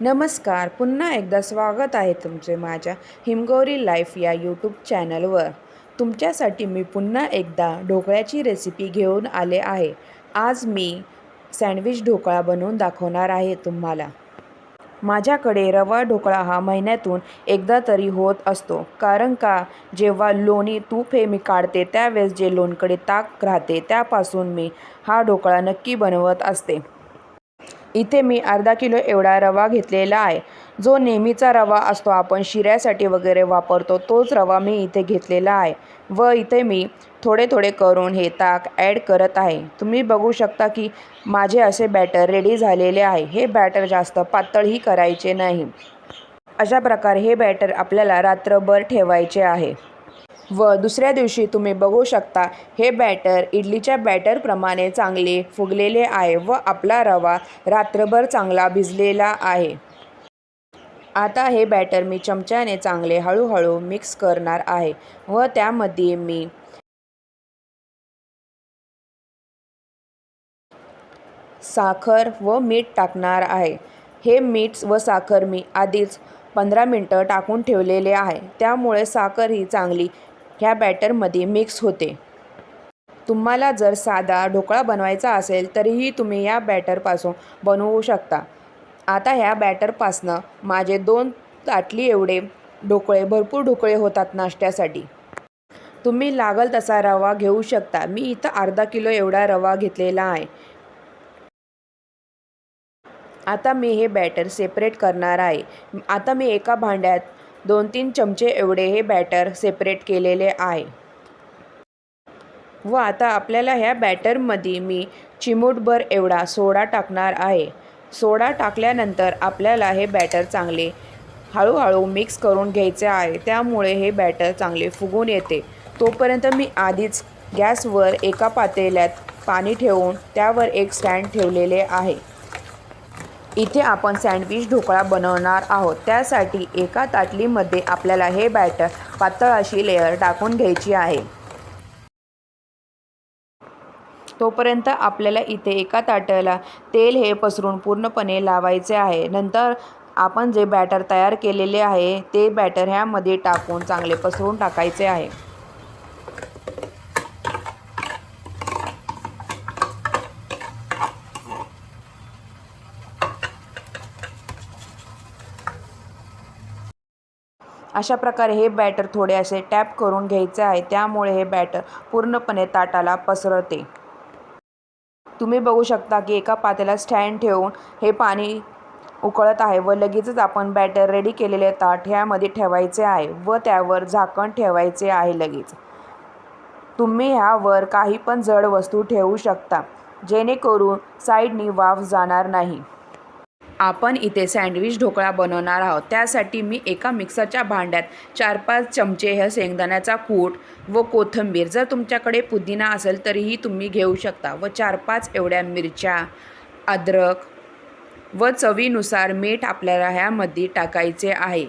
नमस्कार पुन्हा एकदा स्वागत आहे तुमचे माझ्या हिमगौरी लाईफ या यूट्यूब चॅनलवर. तुमच्यासाठी मी पुन्हा एकदा ढोकळ्याची रेसिपी घेऊन आले आहे. आज मी सँडविच ढोकळा बनवून दाखवणार आहे तुम्हाला. माझ्याकडे रवा ढोकळा हा महिन्यातून एकदा तरी होत असतो. कारण का जेव्हा लोणी तूप हे मी काढते त्यावेळेस जे लोणकडे ताक राहते त्यापासून मी हा ढोकळा नक्की बनवत असते. इथे मी अर्धा किलो एवढा रवा घेतलेला आहे. जो नेहमीचा रवा असतो आपण शिऱ्यासाठी वगैरे वापरतो तोच रवा मी इथे घेतलेला आहे. व इथे मी थोडे थोडे करून हे ताक ॲड करत आहे. तुम्ही बघू शकता की माझे असे बॅटर रेडी झालेले आहे. हे बॅटर जास्त पातळही करायचे नाही. अशा प्रकारे हे बॅटर आपल्याला रात्रभर ठेवायचे आहे. व दुसऱ्या दिवशी तुम्ही बघू शकता हे बॅटर इडलीच्या बॅटरप्रमाणे चांगले फुगलेले आहे व आपला रवा रात्रभर चांगला भिजलेला आहे. आता हे बॅटर मी चमच्याने चांगले हळूहळू मिक्स करणार आहे व त्यामध्ये मी साखर व मीठ टाकणार आहे. हे मीठ व साखर मी आधीच पंधरा मिनटं टाकून ठेवलेले आहे. त्यामुळे साखर ही चांगली ह्या बॅटरमध्ये मिक्स होते. तुम्हाला जर साधा ढोकळा बनवायचा असेल तरीही तुम्ही या बॅटरपासून बनवू शकता. आता ह्या बॅटरपासनं माझे दोन ताटली एवढे ढोकळे भरपूर ढोकळे होतात नाश्त्यासाठी. तुम्ही लागल तसा रवा घेऊ शकता. मी इथं अर्धा किलो एवढा रवा घेतलेला आहे. आता मी हे बॅटर सेपरेट करणार आहे. आता मी एका भांड्यात दोन तीन चमचे एवढे हे बॅटर सेपरेट केलेले आहे. व आता आपल्याला ह्या बॅटरमध्ये मी चिमूटभर एवढा सोडा टाकणार आहे. सोडा टाकल्यानंतर आपल्याला हे बॅटर चांगले हळूहळू मिक्स करून घ्यायचे आहे. त्यामुळे हे बॅटर चांगले फुगून येते. तोपर्यंत मी आधीच गॅसवर एका पातेल्यात पाणी ठेवून त्यावर एक स्टँड ठेवलेले आहे. इथे आपण सँडविच ढोकळा बनवणार आहोत. त्यासाठी एका ताटलीमध्ये आपल्याला हे बॅटर पातळ अशी लेअर टाकून घ्यायची आहे. तोपर्यंत आपल्याला इथे एका ताटाला तेल हे पसरून पूर्णपणे लावायचे आहे. नंतर आपण जे बॅटर तयार केलेले आहे ते बॅटर ह्यामध्ये टाकून चांगले पसरून टाकायचे आहे. अशा प्रकारे हे बॅटर थोडे असे टॅप करून घ्यायचे आहे. त्यामुळे हे बॅटर पूर्णपणे ताटाला पसरते. तुम्ही बघू शकता की एका पातेला स्टँड ठेवून हे पाणी उकळत आहे व लगेचच आपण बॅटर रेडी केलेले ताट ह्यामध्ये ठेवायचे आहे व त्यावर झाकण ठेवायचे आहे लगेच. तुम्ही ह्यावर काही पण जड वस्तू ठेवू शकता जेणेकरून साईडनी वाफ जाणार नाही. आपण इथे सँडविच ढोकळा बनवणार आहोत. त्यासाठी मी एका मिक्सरच्या भांड्यात चार पाच चमचे ह्या शेंगदाण्याचा कूट व कोथिंबीर जर तुमच्याकडे पुदिना असेल तरीही तुम्ही घेऊ शकता व चार पाच एवढ्या मिरच्या अद्रक व चवीनुसार मीठ आपल्याला ह्यामध्ये टाकायचे आहे.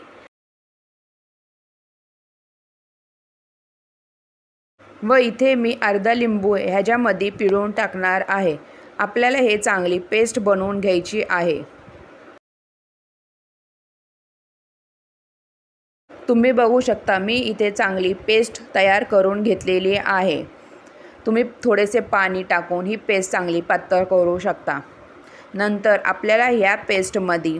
व इथे मी अर्धा लिंबू ह्याच्यामध्ये पिळून टाकणार आहे. आपल्याला हे चांगली पेस्ट बनवून घ्यायची आहे. तुम्ही बघू शकता मी इथे चांगली पेस्ट तयार करून घेतलेली आहे. तुम्ही थोडेसे पाणी टाकून ही पेस्ट चांगली पातळ करू शकता. नंतर आपल्याला ह्या पेस्टमध्ये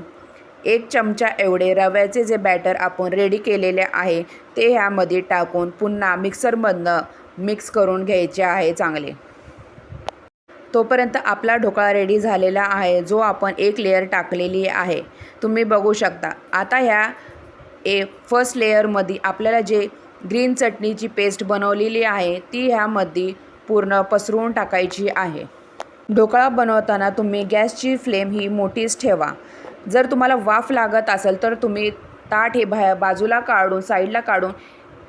एक चमचा एवढे रव्याचे जे बॅटर आपण रेडी केलेले आहे ते ह्यामध्ये टाकून पुन्हा मिक्सरमधनं मिक्स करून घ्यायचे आहे चांगले. तोपर्यंत आपला ढोकळा रेडी झालेला आहे जो आपण एक लेअर टाकलेली आहे. तुम्ही बघू शकता. आता ह्या ए फर्स्ट लेअरमध्ये आपल्याला जे ग्रीन चटणीची पेस्ट बनवलेली आहे ती ह्यामध्ये पूर्ण पसरवून टाकायची आहे. ढोकळा बनवताना तुम्ही गॅसची फ्लेम ही मोठीच ठेवा. जर तुम्हाला वाफ लागत असेल तर तुम्ही ताट हे बाहेर बाजूला काढून साईडला काढून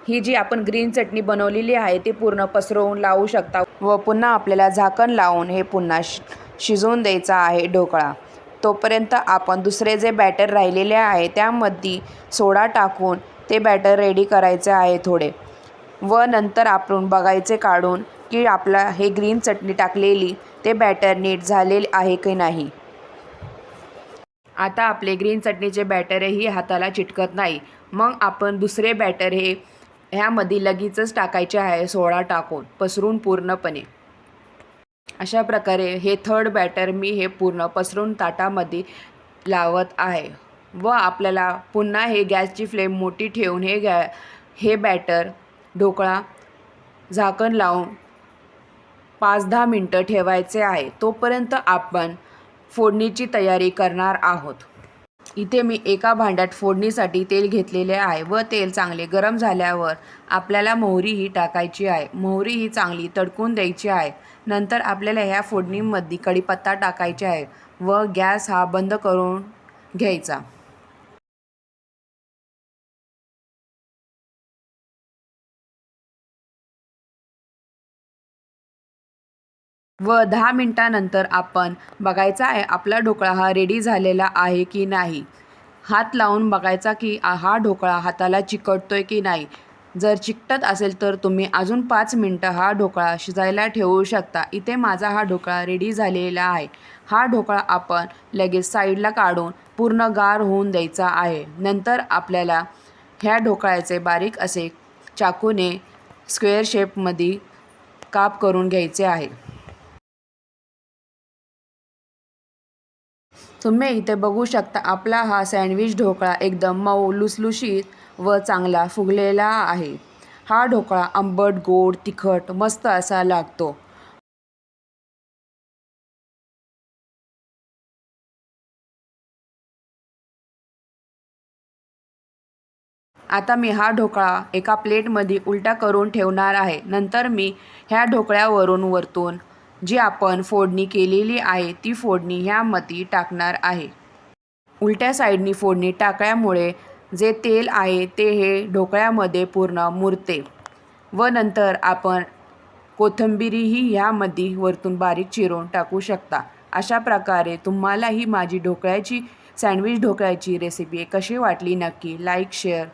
ही जी आपण ग्रीन चटणी बनवलेली आहे ती पूर्ण पसरवून लावू शकता. व पुन्हा आपल्याला झाकण लावून हे पुन्हा शि शिजवून द्यायचा आहे ढोकळा. तोपर्यंत आपण दुसरे जे बॅटर राहिलेले आहे त्यामध्ये सोडा टाकून ते बॅटर रेडी करायचे आहे थोडे. व नंतर आपण बघायचे काढून की आपला हे ग्रीन चटणी टाकलेली ते बॅटर नीट झालेले आहे की नाही. आता आपले ग्रीन चटणीचे बॅटरही हाताला चिटकत नाही. मग आपण दुसरे बॅटर हे ह्यामध्ये लगेचच टाकायचे आहे सोडा टाकून पसरून पूर्णपणे. अशा प्रकारे हे थर्ड बॅटर मी हे पूर्ण पसरून ताटामध्ये लावत आहे. व आपल्याला पुन्हा हे गॅसची फ्लेम मोठी ठेवून हे गॅ हे बॅटर ढोकळा झाकण लावून पाच दहा मिनटं ठेवायचे आहे. तोपर्यंत आपण फोडणीची तयारी करणार आहोत. इथे मी एका भांड्यात फोडणीसाठी तेल घेतलेले आहे व तेल चांगले गरम झाल्यावर आपल्याला मोहरी ही टाकायची आहे. मोहरी ही चांगली तडकून द्यायची आहे. नंतर आपल्याला ह्या फोडणीमध्ये कढीपत्ता टाकायचे आहे व गॅस हा बंद करून घ्यायचा. व दहा मिनटानंतर आपण बघायचा आहे आपला ढोकळा हा रेडी झालेला आहे की नाही. हात लावून बघायचा की हा ढोकळा हाताला चिकटतोय की नाही. जर चिकटत असेल तर तुम्ही अजून पाच मिनटं हा ढोकळा शिजायला ठेवू शकता. इथे माझा हा ढोकळा रेडी झालेला आहे. हा ढोकळा आपण लगेच साईडला काढून पूर्ण गार होऊन द्यायचा आहे. नंतर आपल्याला ह्या ढोकळ्याचे बारीक असे चाकूने स्क्वेअर शेपमध्ये काप करून घ्यायचे आहे. तुम्ही इथे बघू शकता आपला हा सँडविच ढोकळा एकदम मऊ लुसलुशीत व चांगला फुगलेला आहे. हा ढोकळा आंबट गोड तिखट मस्त असा लागतो. आता मी हा ढोकळा एका प्लेटमध्ये उलटा करून ठेवणार आहे. नंतर मी ह्या ढोकळ्यावरून वरतून जी आपण फोडणी केलेली आहे ती फोडणी ह्यामध्ये टाकणार आहे. उलट्या साईडनी फोडणी टाकल्यामुळे जे तेल आहे ते हे ढोकळ्यामध्ये पूर्ण मुरते व नंतर आपण कोथिंबीरही ह्यामध्ये वरतून बारीक चिरून टाकू शकता. अशा प्रकारे तुम्हाला ही माझी ढोकळ्याची सँडविच ढोकळ्याची रेसिपी कशी वाटली नक्की लाईक शेअर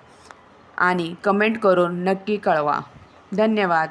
आणि कमेंट करून नक्की कळवा. धन्यवाद.